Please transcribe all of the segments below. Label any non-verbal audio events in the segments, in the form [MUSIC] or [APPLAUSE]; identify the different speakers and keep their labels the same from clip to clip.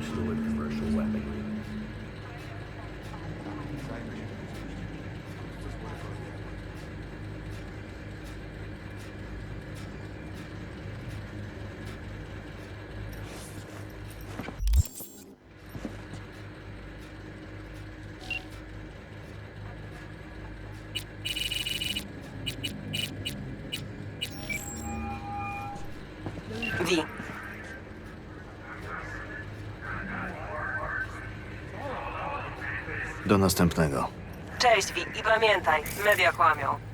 Speaker 1: Fluid Commercial
Speaker 2: Weapon.
Speaker 3: Do następnego.
Speaker 2: cześć Wi i pamiętaj, media kłamią.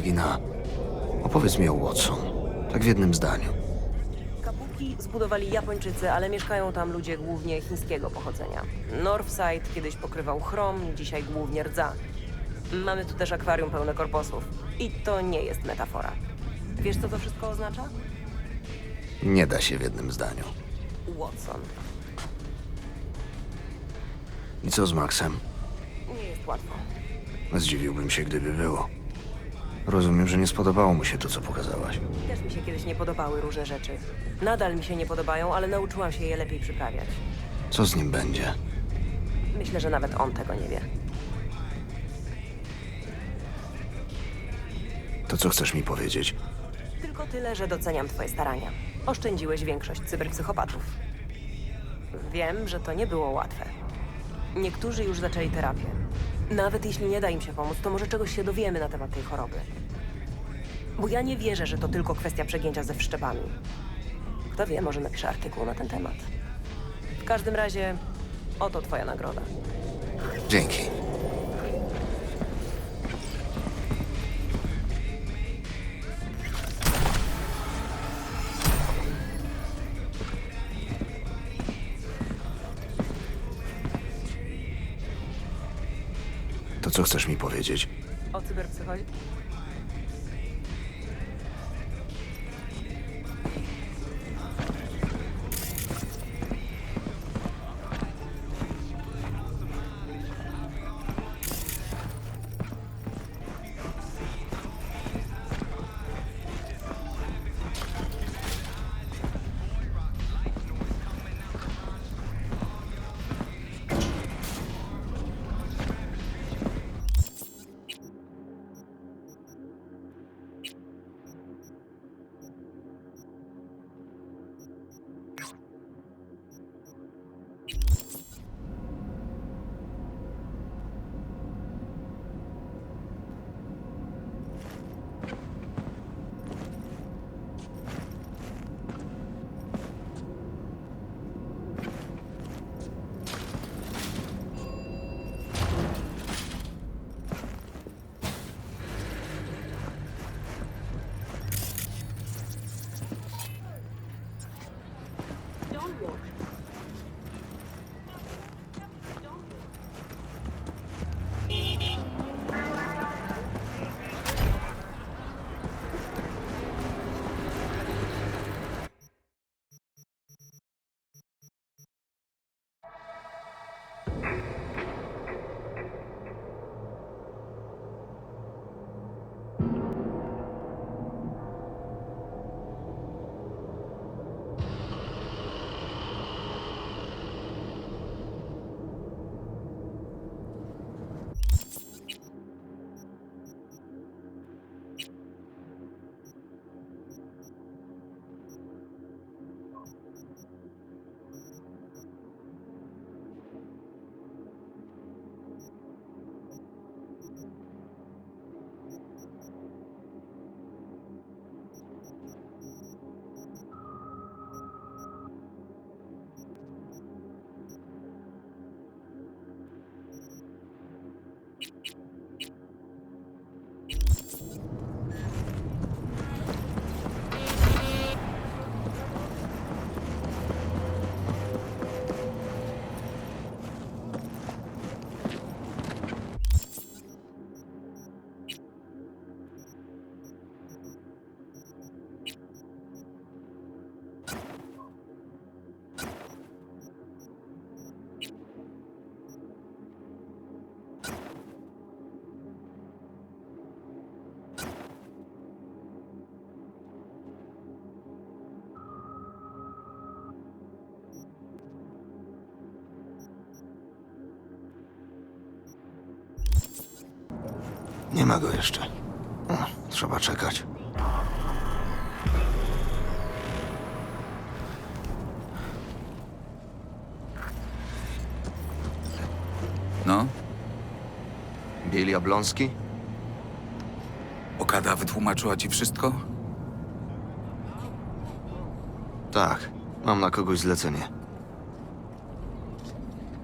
Speaker 3: Regina, opowiedz mi o Watson. Tak w jednym zdaniu.
Speaker 2: kapuki zbudowali Japończycy, ale mieszkają tam ludzie głównie chińskiego pochodzenia. Northside kiedyś pokrywał chrom, dzisiaj głównie rdza. Mamy tu też akwarium pełne korposów. I to nie jest metafora. Wiesz, co to wszystko oznacza?
Speaker 3: Nie da się w jednym zdaniu.
Speaker 2: Watson.
Speaker 3: I co z Maxem?
Speaker 2: Nie jest łatwo.
Speaker 3: Zdziwiłbym się, gdyby było. Rozumiem, że nie spodobało mu się to, co pokazałaś.
Speaker 2: Też mi się kiedyś nie podobały różne rzeczy. Nadal mi się nie podobają, ale nauczyłam się je lepiej przyprawiać.
Speaker 3: Co z nim będzie?
Speaker 2: Myślę, że nawet on tego nie wie.
Speaker 3: To co chcesz mi powiedzieć?
Speaker 2: Tylko tyle, że doceniam twoje starania. Oszczędziłeś większość cyberpsychopatów. Wiem, że to nie było łatwe. Niektórzy już zaczęli terapię. Nawet jeśli nie da im się pomóc, to może czegoś się dowiemy na temat tej choroby. Bo ja nie wierzę, że to tylko kwestia przegięcia ze wszczepami. Kto wie, może napiszę artykuł na ten temat. W każdym razie, oto twoja nagroda.
Speaker 3: Dzięki. Co chcesz mi powiedzieć?
Speaker 2: O cyberpsychozie?
Speaker 3: ma go jeszcze. O, trzeba czekać.
Speaker 4: No,
Speaker 3: Bill Jablonski?
Speaker 4: Okada wytłumaczyła ci wszystko?
Speaker 3: Tak, mam na kogoś zlecenie.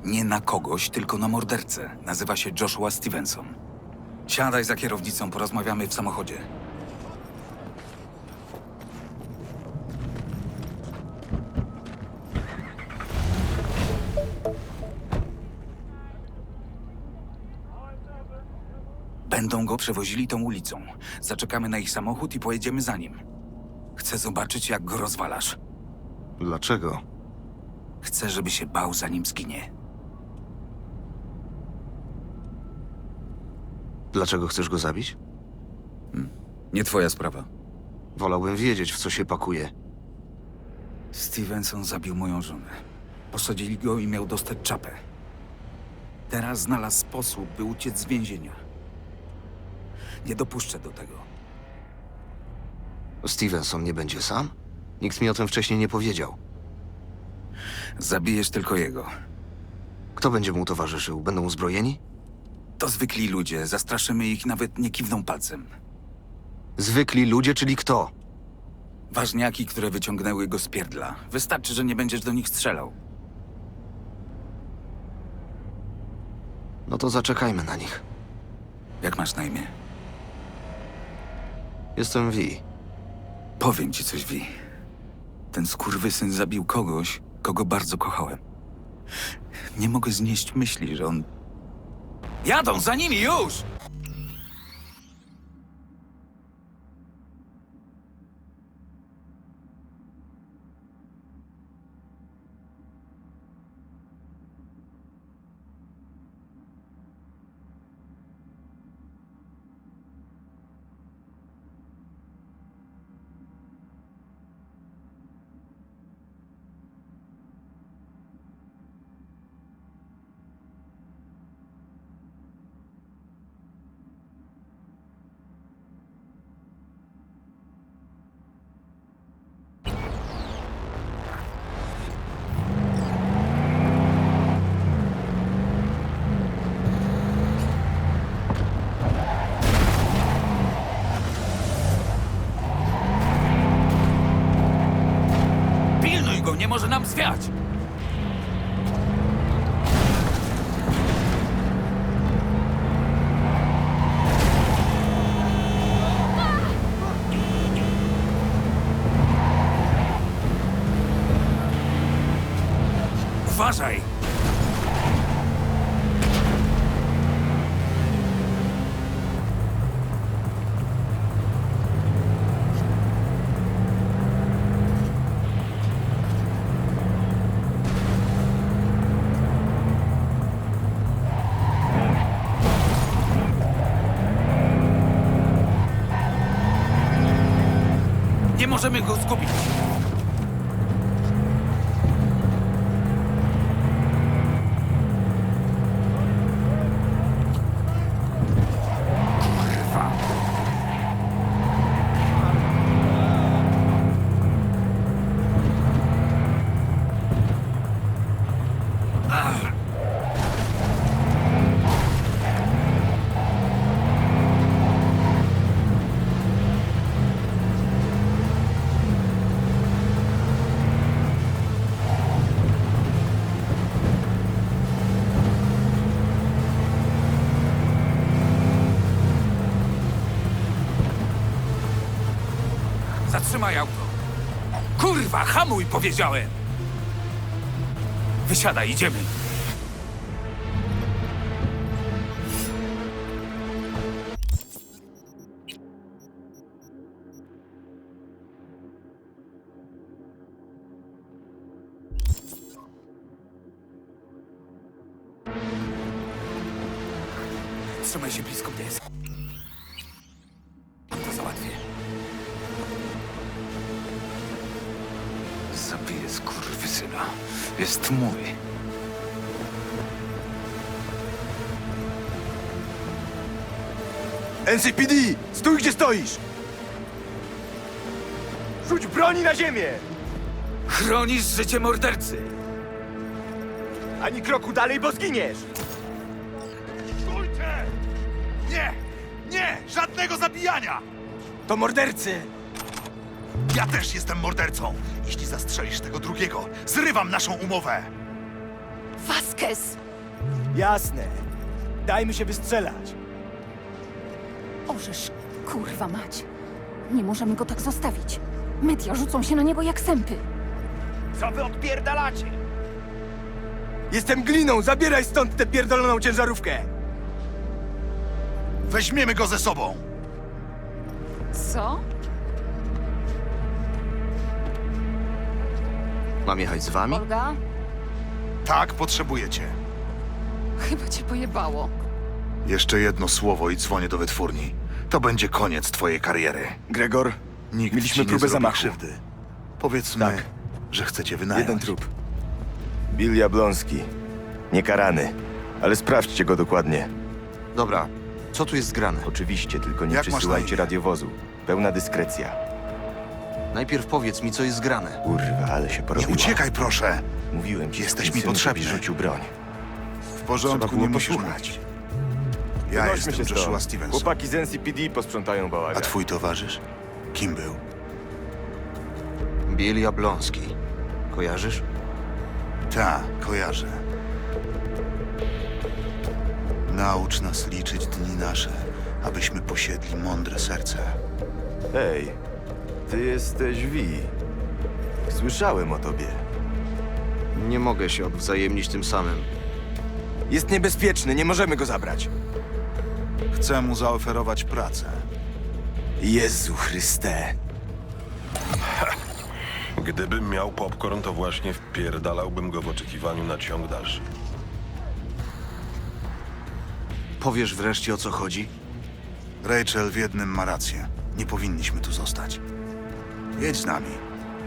Speaker 4: Nie na kogoś, tylko na mordercę. Nazywa się Joshua Stevenson. Siadaj za kierownicą, porozmawiamy w samochodzie. Będą go przewozili tą ulicą. Zaczekamy na ich samochód i pojedziemy za nim. Chcę zobaczyć, jak go rozwalasz.
Speaker 3: Dlaczego?
Speaker 4: Chcę, żeby się bał, zanim zginie.
Speaker 3: Dlaczego chcesz go zabić?
Speaker 4: Nie twoja sprawa.
Speaker 3: Wolałbym wiedzieć, w co się pakuje.
Speaker 4: Stevenson zabił moją żonę. Posadzili go i miał dostać czapę. Teraz znalazł sposób, by uciec z więzienia. Nie dopuszczę do tego.
Speaker 3: Stevenson nie będzie sam? Nikt mi o tym wcześniej nie powiedział.
Speaker 4: Zabijesz tylko jego.
Speaker 3: Kto będzie mu towarzyszył? Będą uzbrojeni?
Speaker 4: To zwykli ludzie, zastraszymy ich, nawet nie kiwną palcem.
Speaker 3: Zwykli ludzie, czyli kto?
Speaker 4: Ważniaki, które wyciągnęły go z pierdla. Wystarczy, że nie będziesz do nich strzelał.
Speaker 3: No to zaczekajmy na nich.
Speaker 4: Jak masz na imię?
Speaker 3: Jestem V.
Speaker 4: Powiem ci coś, Wi. Ten skurwysyn zabił kogoś, kogo bardzo kochałem. Nie mogę znieść myśli, że on... Jadą za nimi już! Uważaj! Nie możemy go zgubić! Zatrzymaj auto! Kurwa, hamuj, powiedziałem! Wysiadaj, idziemy! Trzymaj się blisko mnie. Jest mój.
Speaker 5: NCPD! Stój gdzie stoisz! Rzuć broni na ziemię!
Speaker 4: Chronisz życie mordercy!
Speaker 5: Ani kroku dalej, bo zginiesz!
Speaker 6: Stójcie! Nie! Nie! Żadnego zabijania!
Speaker 5: To mordercy!
Speaker 6: Ja też jestem mordercą. Jeśli zastrzelisz tego drugiego, zrywam naszą umowę.
Speaker 7: Vasquez!
Speaker 5: Jasne. Dajmy się wystrzelać.
Speaker 7: Orzesz, kurwa mać. Nie możemy go tak zostawić. Media rzucą się na niego jak sępy.
Speaker 5: Co wy odpierdalacie? Jestem gliną, zabieraj stąd tę pierdoloną ciężarówkę!
Speaker 6: Weźmiemy go ze sobą.
Speaker 7: Co?
Speaker 3: Mam jechać z wami?
Speaker 7: Olga?
Speaker 6: Tak, potrzebujecie.
Speaker 7: Chyba cię pojebało.
Speaker 6: Jeszcze jedno słowo i dzwonię do wytwórni. To będzie koniec twojej kariery.
Speaker 5: Gregor,
Speaker 6: Nikt
Speaker 5: Mieliśmy
Speaker 6: ci nie
Speaker 5: próbę
Speaker 6: zrobi
Speaker 5: zamachu.
Speaker 6: krzywdy. Powiedzmy,
Speaker 5: Tak.
Speaker 6: że chcecie wynająć.
Speaker 5: jeden trup. Bill Jablonski. Niekarany. Ale sprawdźcie go dokładnie.
Speaker 3: Dobra, co tu jest zgrane?
Speaker 5: Oczywiście, tylko nie
Speaker 6: Jak masz na
Speaker 5: przesyłajcie
Speaker 6: imię?
Speaker 5: radiowozu. Pełna dyskrecja.
Speaker 3: Najpierw powiedz mi, co jest zgrane.
Speaker 5: Kurwa, ale się
Speaker 6: Nie uciekaj, proszę.
Speaker 5: Mówiłem ci,
Speaker 6: Jesteś mi potrzebny.
Speaker 5: rzucił broń.
Speaker 6: W porządku,
Speaker 5: było
Speaker 6: nie musisz
Speaker 5: posłuchać.
Speaker 6: mówić. Ja jestem Joshua Stevenson.
Speaker 5: Chłopaki z NCPD posprzątają bałagan.
Speaker 6: A twój towarzysz? Kim był?
Speaker 3: Bill Jablonski. Kojarzysz?
Speaker 6: Ta, kojarzę. Naucz nas liczyć dni nasze, abyśmy posiedli mądre serce.
Speaker 5: Hej, ty jesteś Vi. Słyszałem o tobie.
Speaker 3: Nie mogę się odwzajemnić tym samym.
Speaker 5: Jest niebezpieczny, nie możemy go zabrać.
Speaker 6: Chcę mu zaoferować pracę.
Speaker 5: Jezu Chryste.
Speaker 8: Gdybym miał popcorn, to właśnie wpierdalałbym go w oczekiwaniu na ciąg dalszy.
Speaker 3: Powiesz wreszcie, o co chodzi?
Speaker 6: Rachel w jednym ma rację. Nie powinniśmy tu zostać. Jedź z nami.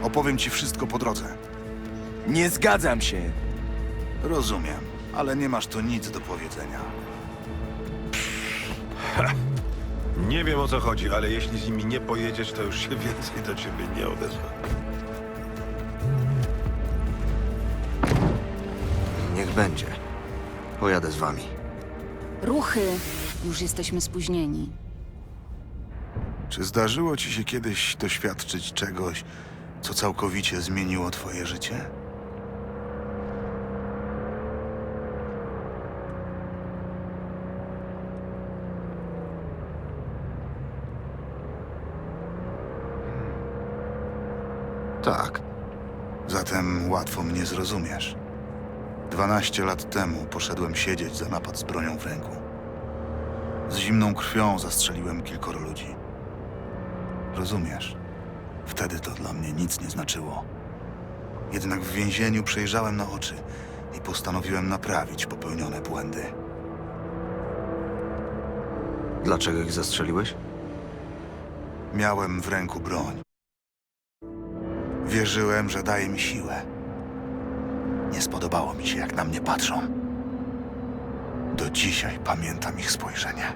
Speaker 6: Opowiem ci wszystko po drodze.
Speaker 5: Nie zgadzam się.
Speaker 6: Rozumiem, ale nie masz tu nic do powiedzenia. [LAUGHS]
Speaker 8: Nie wiem o co chodzi, ale jeśli z nimi nie pojedziesz, to już się [LAUGHS] więcej do ciebie nie odezwę.
Speaker 3: Niech będzie. Pojadę z wami.
Speaker 7: Ruchy! Już jesteśmy spóźnieni.
Speaker 6: Czy zdarzyło ci się kiedyś doświadczyć czegoś, co całkowicie zmieniło twoje życie?
Speaker 3: Tak.
Speaker 6: Zatem łatwo mnie zrozumiesz. 12 lat temu poszedłem siedzieć za napad z bronią w ręku. Z zimną krwią zastrzeliłem kilkoro ludzi. Rozumiesz? Wtedy to dla mnie nic nie znaczyło. Jednak w więzieniu przejrzałem na oczy i postanowiłem naprawić popełnione błędy.
Speaker 3: Dlaczego ich zastrzeliłeś?
Speaker 6: Miałem w ręku broń. Wierzyłem, że daje mi siłę. Nie spodobało mi się, jak na mnie patrzą. Do dzisiaj pamiętam ich spojrzenie.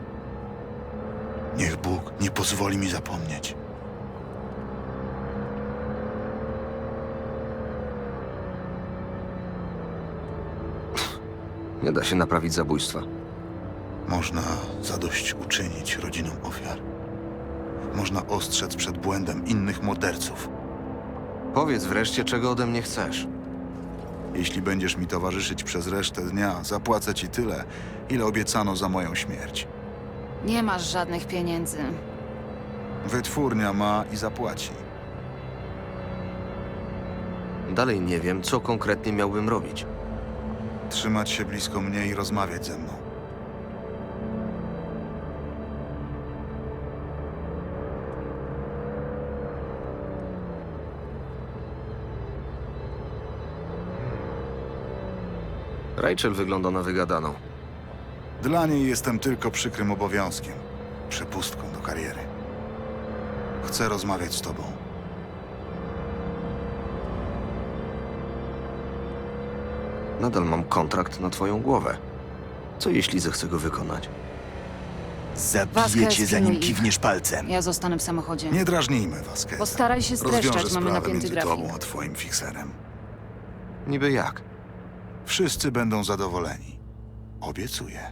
Speaker 6: Niech Bóg nie pozwoli mi zapomnieć.
Speaker 3: Nie da się naprawić zabójstwa.
Speaker 6: Można zadośćuczynić rodzinom ofiar. Można ostrzec przed błędem innych morderców.
Speaker 3: Powiedz wreszcie, czego ode mnie chcesz.
Speaker 6: Jeśli będziesz mi towarzyszyć przez resztę dnia, zapłacę ci tyle, ile obiecano za moją śmierć.
Speaker 7: Nie masz żadnych pieniędzy.
Speaker 6: Wytwórnia ma i zapłaci.
Speaker 3: Dalej nie wiem, co konkretnie miałbym robić.
Speaker 6: Trzymać się blisko mnie i rozmawiać ze mną.
Speaker 3: Rachel wygląda na wygadaną.
Speaker 6: Dla niej jestem tylko przykrym obowiązkiem, przepustką do kariery. Chcę rozmawiać z tobą.
Speaker 3: Nadal mam kontrakt na twoją głowę. Co jeśli zechcę go wykonać?
Speaker 5: Zabiję
Speaker 7: Vasquez,
Speaker 5: cię, zanim
Speaker 7: pilnuj ich.
Speaker 5: kiwniesz palcem.
Speaker 7: Ja zostanę w samochodzie.
Speaker 6: Nie drażnijmy Vasqueza.
Speaker 7: Postaraj się streszczać,
Speaker 6: Rozwiążę
Speaker 7: mamy
Speaker 6: sprawę
Speaker 7: napięty
Speaker 6: między
Speaker 7: grafik.
Speaker 6: tobą a twoim fikserem.
Speaker 3: Niby jak?
Speaker 6: Wszyscy będą zadowoleni. Obiecuję.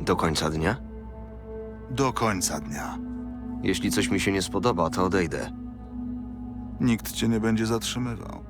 Speaker 3: Do końca dnia?
Speaker 6: Do końca dnia.
Speaker 3: Jeśli coś mi się nie spodoba, to odejdę.
Speaker 6: Nikt cię nie będzie zatrzymywał.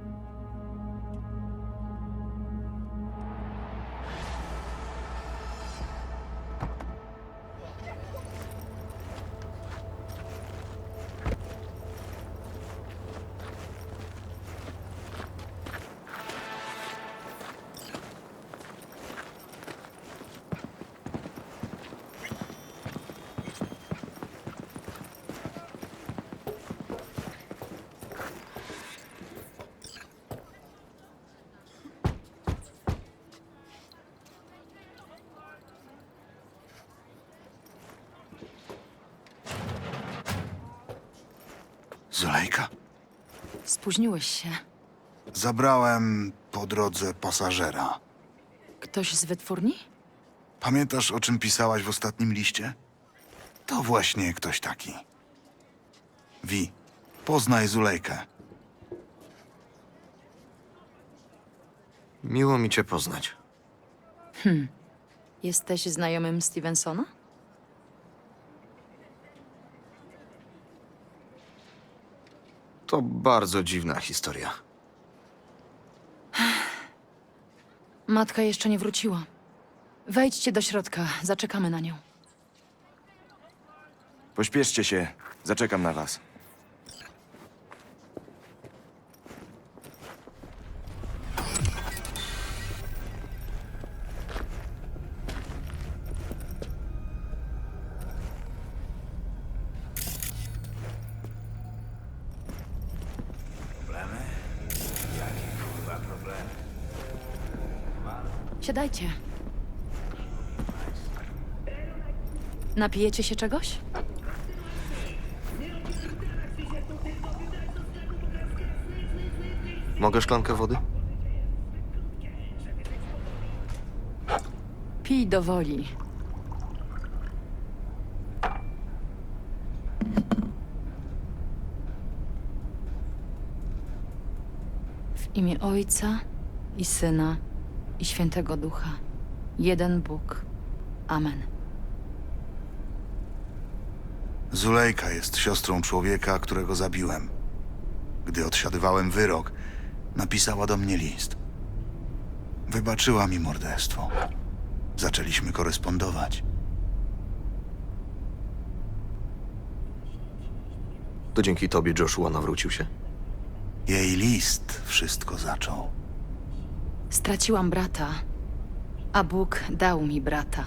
Speaker 6: Zulejka?
Speaker 7: Spóźniłeś się.
Speaker 6: Zabrałem po drodze pasażera.
Speaker 7: Ktoś z wytwórni?
Speaker 6: Pamiętasz, o czym pisałaś w ostatnim liście? To właśnie ktoś taki. Wi, poznaj Zulejkę.
Speaker 3: Miło mi cię poznać.
Speaker 7: Jesteś znajomym Stevensona?
Speaker 3: To bardzo dziwna historia.
Speaker 7: Matka jeszcze nie wróciła. Wejdźcie do środka, zaczekamy na nią.
Speaker 5: Pośpieszcie się, zaczekam na was.
Speaker 7: Napijecie się czegoś?
Speaker 3: Mogę szklankę wody?
Speaker 7: Pij do woli. W imię Ojca i Syna i Świętego Ducha. Jeden Bóg. Amen.
Speaker 6: Zulejka jest siostrą człowieka, którego zabiłem. Gdy odsiadywałem wyrok, napisała do mnie list. Wybaczyła mi morderstwo. Zaczęliśmy korespondować.
Speaker 3: To dzięki tobie Joshua nawrócił się?
Speaker 6: Jej list wszystko zaczął.
Speaker 7: Straciłam brata, a Bóg dał mi brata.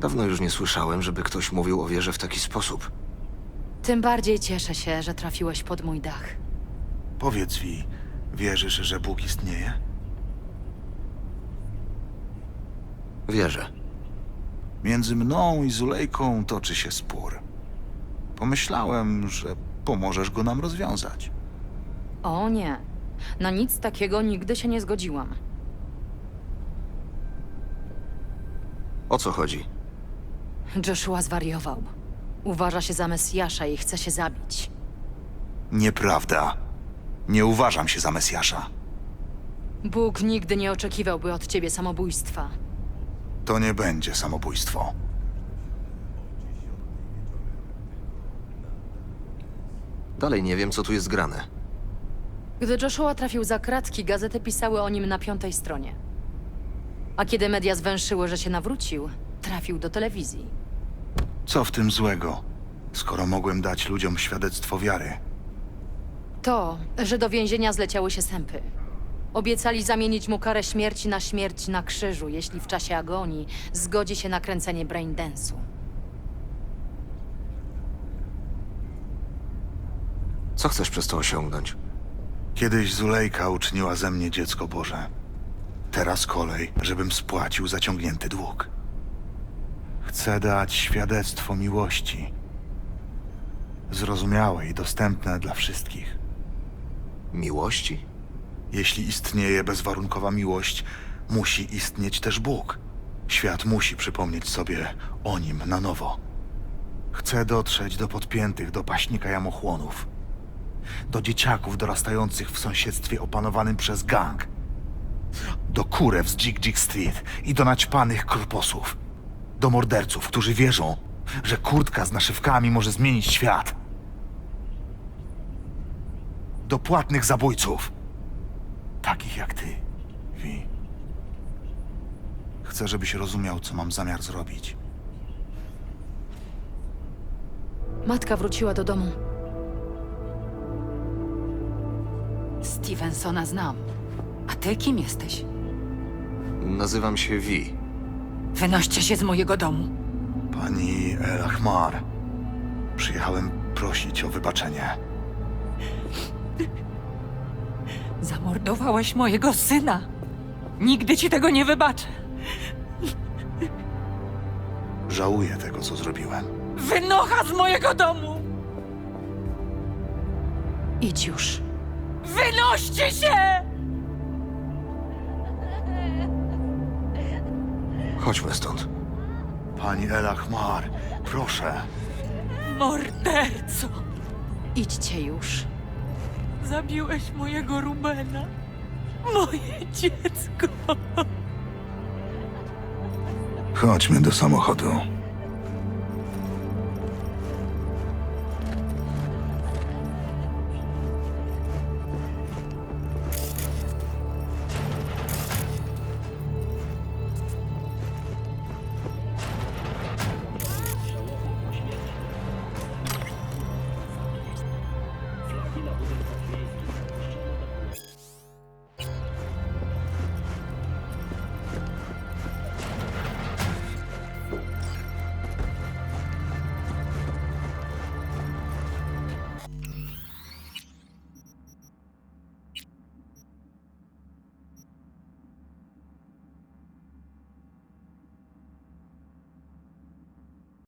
Speaker 3: Dawno już nie słyszałem, żeby ktoś mówił o wierze w taki sposób.
Speaker 7: Tym bardziej cieszę się, że trafiłeś pod mój dach.
Speaker 6: Powiedz mi, wierzysz, że Bóg istnieje?
Speaker 3: Wierzę.
Speaker 6: Między mną i Zulejką toczy się spór. Pomyślałem, że pomożesz go nam rozwiązać.
Speaker 7: O nie, na nic takiego nigdy się nie zgodziłam.
Speaker 3: O co chodzi?
Speaker 7: Joshua zwariował. Uważa się za Mesjasza i chce się zabić.
Speaker 6: Nieprawda. Nie uważam się za Mesjasza.
Speaker 7: Bóg nigdy nie oczekiwałby od ciebie samobójstwa.
Speaker 6: To nie będzie samobójstwo.
Speaker 3: Dalej nie wiem, co tu jest grane.
Speaker 7: Gdy Joshua trafił za kratki, gazety pisały o nim na piątej stronie. A kiedy media zwęszyły, że się nawrócił, trafił do telewizji.
Speaker 6: Co w tym złego, skoro mogłem dać ludziom świadectwo wiary?
Speaker 7: To, że do więzienia zleciały się sępy. Obiecali zamienić mu karę śmierci na śmierć na krzyżu, jeśli w czasie agonii zgodzi się na kręcenie braindance'u.
Speaker 3: Co chcesz przez to osiągnąć?
Speaker 6: Kiedyś Zulejka uczyniła ze mnie dziecko Boże. Teraz kolej, żebym spłacił zaciągnięty dług. Chcę dać świadectwo miłości. Zrozumiałe i dostępne dla wszystkich.
Speaker 3: Miłości?
Speaker 6: Jeśli istnieje bezwarunkowa miłość, musi istnieć też Bóg. Świat musi przypomnieć sobie o nim na nowo. Chcę dotrzeć do podpiętych, do paśnika jamochłonów. Do dzieciaków dorastających w sąsiedztwie opanowanym przez gang. Do kurew z Jig Jig Street i do naćpanych korposów. Do morderców, którzy wierzą, że kurtka z naszywkami może zmienić świat. Do płatnych zabójców. Takich jak ty, Vi. Chcę, żebyś rozumiał, co mam zamiar zrobić.
Speaker 7: Matka wróciła do domu. Stevensona znam. A ty kim jesteś?
Speaker 3: Nazywam się Vi.
Speaker 7: Wynoście się z mojego domu.
Speaker 6: Pani El Ahmar, przyjechałem prosić o wybaczenie.
Speaker 9: Zamordowałeś mojego syna. Nigdy ci tego nie wybaczę.
Speaker 6: Żałuję tego, co zrobiłem.
Speaker 9: Wynocha z mojego domu!
Speaker 7: Idź już.
Speaker 9: Wynoście się!
Speaker 3: Chodźmy stąd.
Speaker 6: Pani El Ahmar, proszę.
Speaker 9: Morderco!
Speaker 7: Idźcie już.
Speaker 9: Zabiłeś mojego Rubena. Moje dziecko.
Speaker 6: Chodźmy do samochodu.